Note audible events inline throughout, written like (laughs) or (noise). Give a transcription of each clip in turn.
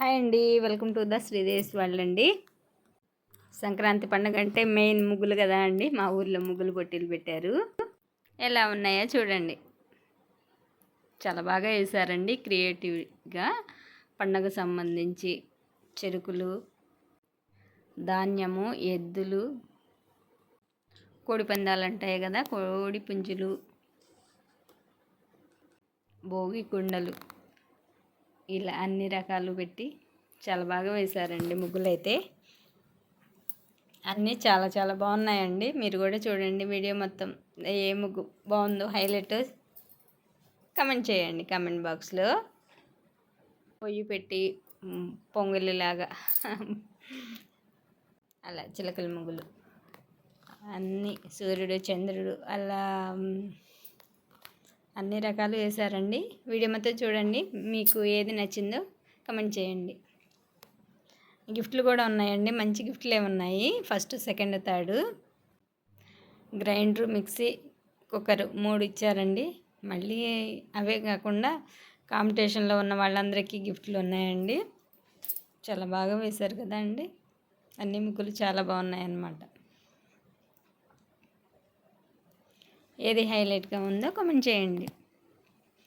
Hi అండి welcome to the శ్రీదేశ్ వాళ్ళు అండి. సంక్రాంతి పండుగ అంటే మెయిన్ ముగ్గులు కదా అండి మా ఊర్లో ముగ్గులు బొట్టెలు పెట్టారు. ఎలా ఉన్నాయో చూడండి. చాలా బాగా వేశారండి క్రియేటివ్గా పండగ సంబంధించి చెరుకులు ధాన్యము ఎద్దులు కోడి పందాలు ఉంటాయి కదా కోడి పుంజులు భోగి కుండలు. ఇలా అన్ని రకాలు పెట్టి చాలా బాగా వేశారండి ముగ్గులైతే. అన్నీ చాలా చాలా బాగున్నాయండి. మీరు కూడా చూడండి వీడియో మొత్తం ఏ ముగ్గు బాగుందో హైలైట్ కమెంట్ చేయండి కమెంట్ బాక్స్లో. పొయ్యి పెట్టి పొంగలిలాగా (laughs) అలా చిలకల ముగ్గులు. అన్నీ సూర్యుడు చంద్రుడు అలా అన్ని రకాలు వేశారండి. వీడియో మొత్తం చూడండి. మీకు ఏది నచ్చిందో కమెంట్ చేయండి. గిఫ్ట్లు కూడా ఉన్నాయండి. మంచి గిఫ్ట్లు ఏమున్నాయి first second third. Grinder mixie cooker మూడు ఇచ్చారండి. మళ్ళీ అవే కాకుండా కాంపిటీషన్లో ఉన్న వాళ్ళందరికీ గిఫ్ట్లు ఉన్నాయండి. చాలా బాగా వేశారు కదా అండి. అన్ని ముగ్గులు చాలా బాగున్నాయి అన్నమాట ఏది హైలైట్గా ఉందో కామెంట్ చేయండి.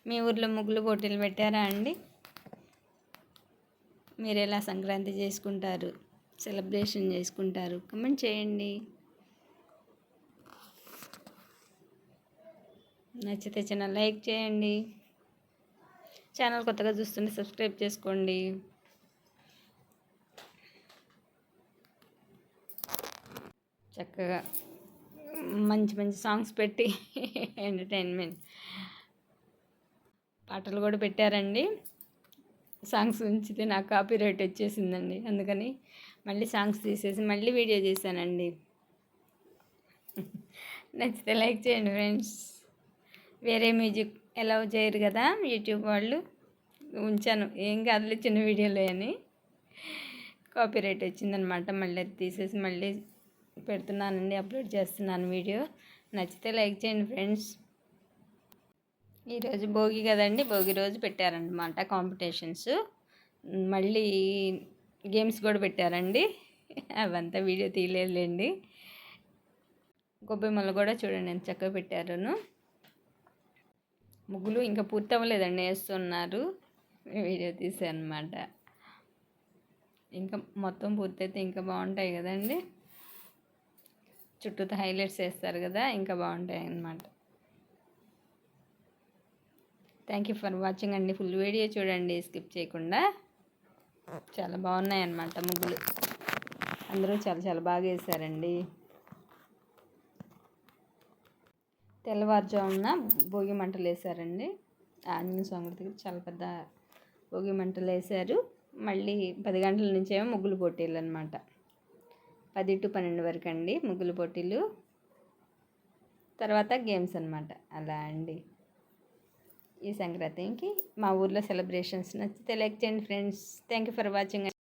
మీ ఊర్లో ముగ్గులు పోటీలు పెట్టారా అండి? మీరు ఎలా సంక్రాంతి చేసుకుంటారు? సెలబ్రేషన్ చేసుకుంటారు? కమెంట్ చేయండి. నచ్చితే చిన్న లైక్ చేయండి. ఛానల్ కొత్తగా చూస్తుంటే సబ్స్క్రైబ్ చేసుకోండి. చక్కగా మంచి మంచి సాంగ్స్ పెట్టి (laughs) ఎంటర్టైన్మెంట్. పాటలు కూడా పెట్టారండి. సాంగ్స్ ఉంచితే నాకు కాపీ రైట్ వచ్చేసిందండి. అందుకని మళ్ళీ సాంగ్స్ తీసేసి మళ్ళీ వీడియో చేశానండి. (laughs) నచ్చితే లైక్ చేయండి ఫ్రెండ్స్. వేరే మ్యూజిక్ ఎలా చేయరు కదా యూట్యూబ్ వాళ్ళు. ఉంచాను. ఏం కాదులే చిన్న వీడియోలో అని. కాపీ రైట్ వచ్చిందనమాట. మళ్ళీ తీసేసి మళ్ళీ పెడుతున్నానండి అప్లోడ్ చేస్తున్నాను వీడియో. నచ్చితే లైక్ చేయండి ఫ్రెండ్స్. ఈరోజు భోగి కదండి భోగి రోజు పెట్టారనమాట కాంపిటీషన్స్. మళ్ళీ గేమ్స్ కూడా పెట్టారండి. అవంతా వీడియో తీయలేదులేండి. గొబ్బెమ్మలు కూడా చూడండి ఎంత చక్కగా పెట్టారును. ముగ్గులు ఇంకా పూర్తి అవ్వలేదండి వేస్తున్నారు. వీడియో తీసానమాట ఇంకా మొత్తం పూర్తయితే ఇంకా బాగుంటాయి కదండి. చుట్టూతో హైలైట్స్ వేస్తారు కదా ఇంకా బాగుంటాయి అన్నమాట థ్యాంక్ యూ ఫర్ వాచింగ్ అండి. ఫుల్ వీడియో చూడండి స్కిప్ చేయకుండా. చాలా బాగున్నాయి అన్నమాట ముగ్గులు. అందరూ చాలా చాలా బాగా వేశారండి తెల్లవారుజామున భోగి మంటలు వేశారండి ఆంజనేయ స్వామి దగ్గర చాలా పెద్ద భోగి మంటలు వేశారు. మళ్ళీ పది గంటల నుంచేమో ముగ్గులు పోటీలు అనమాట పది టు పన్నెండు వరకు అండి ముగ్గులు పోటీలు. తర్వాత గేమ్స్ అనమాట అలా అండి. ఈ సంక్రాంతికి మా ఊర్లో సెలబ్రేషన్స్ నచ్చితే లైక్ చేయండి friends thank you for watching